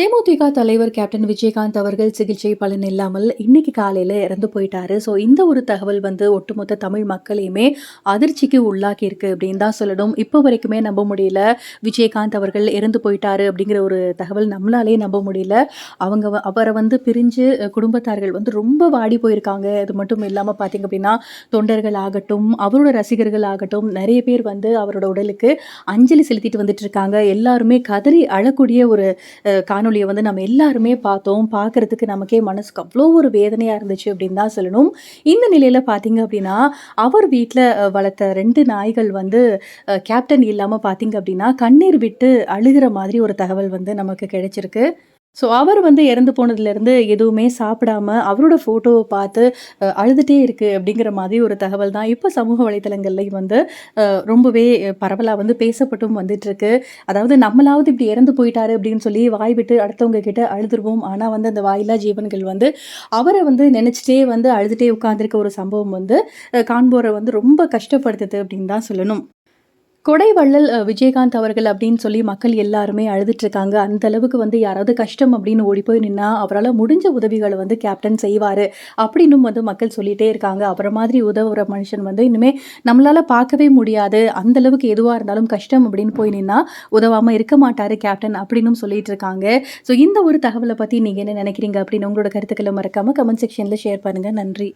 தேமுதிக தலைவர் கேப்டன் விஜயகாந்த் அவர்கள் சிகிச்சை பலன் இல்லாமல் இன்னைக்கு காலையில இறந்து போயிட்டாரு. ஸோ இந்த ஒரு தகவல் வந்து ஒட்டுமொத்த தமிழ் மக்களையுமே அதிர்ச்சிக்கு உள்ளாக்கி இருக்கு அப்படின்னு தான் சொல்லணும். இப்போ வரைக்குமே நம்ப முடியல. விஜயகாந்த் அவர்கள் இறந்து போயிட்டாரு அப்படிங்கிற ஒரு தகவல் நம்மளாலேயே நம்ப முடியல. அவங்க அவரை வந்து பிரிஞ்சு குடும்பத்தார்கள் வந்து ரொம்ப வாடி போயிருக்காங்க. அது மட்டும் இல்லாமல் பார்த்தீங்க அப்படின்னா, தொண்டர்கள் ஆகட்டும், அவரோட ரசிகர்கள் ஆகட்டும், நிறைய பேர் வந்து அவரோட உடலுக்கு அஞ்சலி செலுத்திட்டு வந்துட்டு இருக்காங்க. எல்லாருமே கதறி அழக்கூடிய ஒரு காணொலி காணொலியை வந்து நம்ம எல்லாருமே பார்த்தோம். பார்க்கறதுக்கு நமக்கே மனசுக்கு அவ்வளோ ஒரு வேதனையாக இருந்துச்சு அப்படின்னு தான் சொல்லணும். இந்த நிலையில் பார்த்தீங்க அப்படின்னா, அவர் வீட்டில் வளர்த்த ரெண்டு நாய்கள் வந்து கேப்டன் இல்லாமல் பார்த்தீங்க அப்படின்னா, கண்ணீர் விட்டு அழுகிற மாதிரி ஒரு தகவல் வந்து நமக்கு கிடைச்சிருக்கு. ஸோ அவர் வந்து இறந்து போனதுலேருந்து எதுவுமே சாப்பிடாம அவரோட ஃபோட்டோவை பார்த்து அழுதுகிட்டே அழுதுட்டே அப்படிங்கிற மாதிரி ஒரு தகவல் தான் இப்போ சமூக வலைத்தளங்கள்லையும் வந்து ரொம்பவே பரவலாக வந்து பேசப்பட்டும் வந்துட்டுருக்கு. அதாவது நம்மளாவது இப்படி இறந்து போயிட்டாரு அப்படின்னு சொல்லி வாய் விட்டு அடுத்தவங்க கிட்ட அழுதுருவோம். ஆனால் வந்து அந்த வாயிலா ஜீவன்கள் வந்து அவரை வந்து நினச்சிட்டே வந்து அழுதுகிட்டே உட்காந்துருக்க ஒரு சம்பவம் வந்து காண்போரை வந்து ரொம்ப கஷ்டப்படுத்துது அப்படின்னு தான் சொல்லணும். கொடை வள்ளல் விஜயகாந்த் அவர்கள் அப்படின்னு சொல்லி மக்கள் எல்லாருமே அழுதுட்டு இருக்காங்க. அந்த அளவுக்கு வந்து யாராவது கஷ்டம் அப்படின்னு ஓடி போய் நின்னா, அவரால் முடிஞ்ச உதவிகளை வந்து கேப்டன் செய்வார் அப்படின்னும் வந்து மக்கள் சொல்லிட்டே இருக்காங்க. அவரை மாதிரி உதவுற மனுஷன் வந்து இனிமே நம்மளால பார்க்கவே முடியாது. அந்த அளவுக்கு எதுவாக இருந்தாலும் கஷ்டம் அப்படின்னு போய் நின்னா, உதவாம இருக்க மாட்டாரு கேப்டன் அப்படின்னும் சொல்லிட்டு இருக்காங்க. ஸோ இந்த ஒரு தகவலை பற்றி நீங்கள் என்ன நினைக்கிறீங்க அப்படின்னு உங்களோட கருத்துக்களை மறக்காம கமெண்ட் செக்ஷனில் ஷேர் பண்ணுங்க. நன்றி.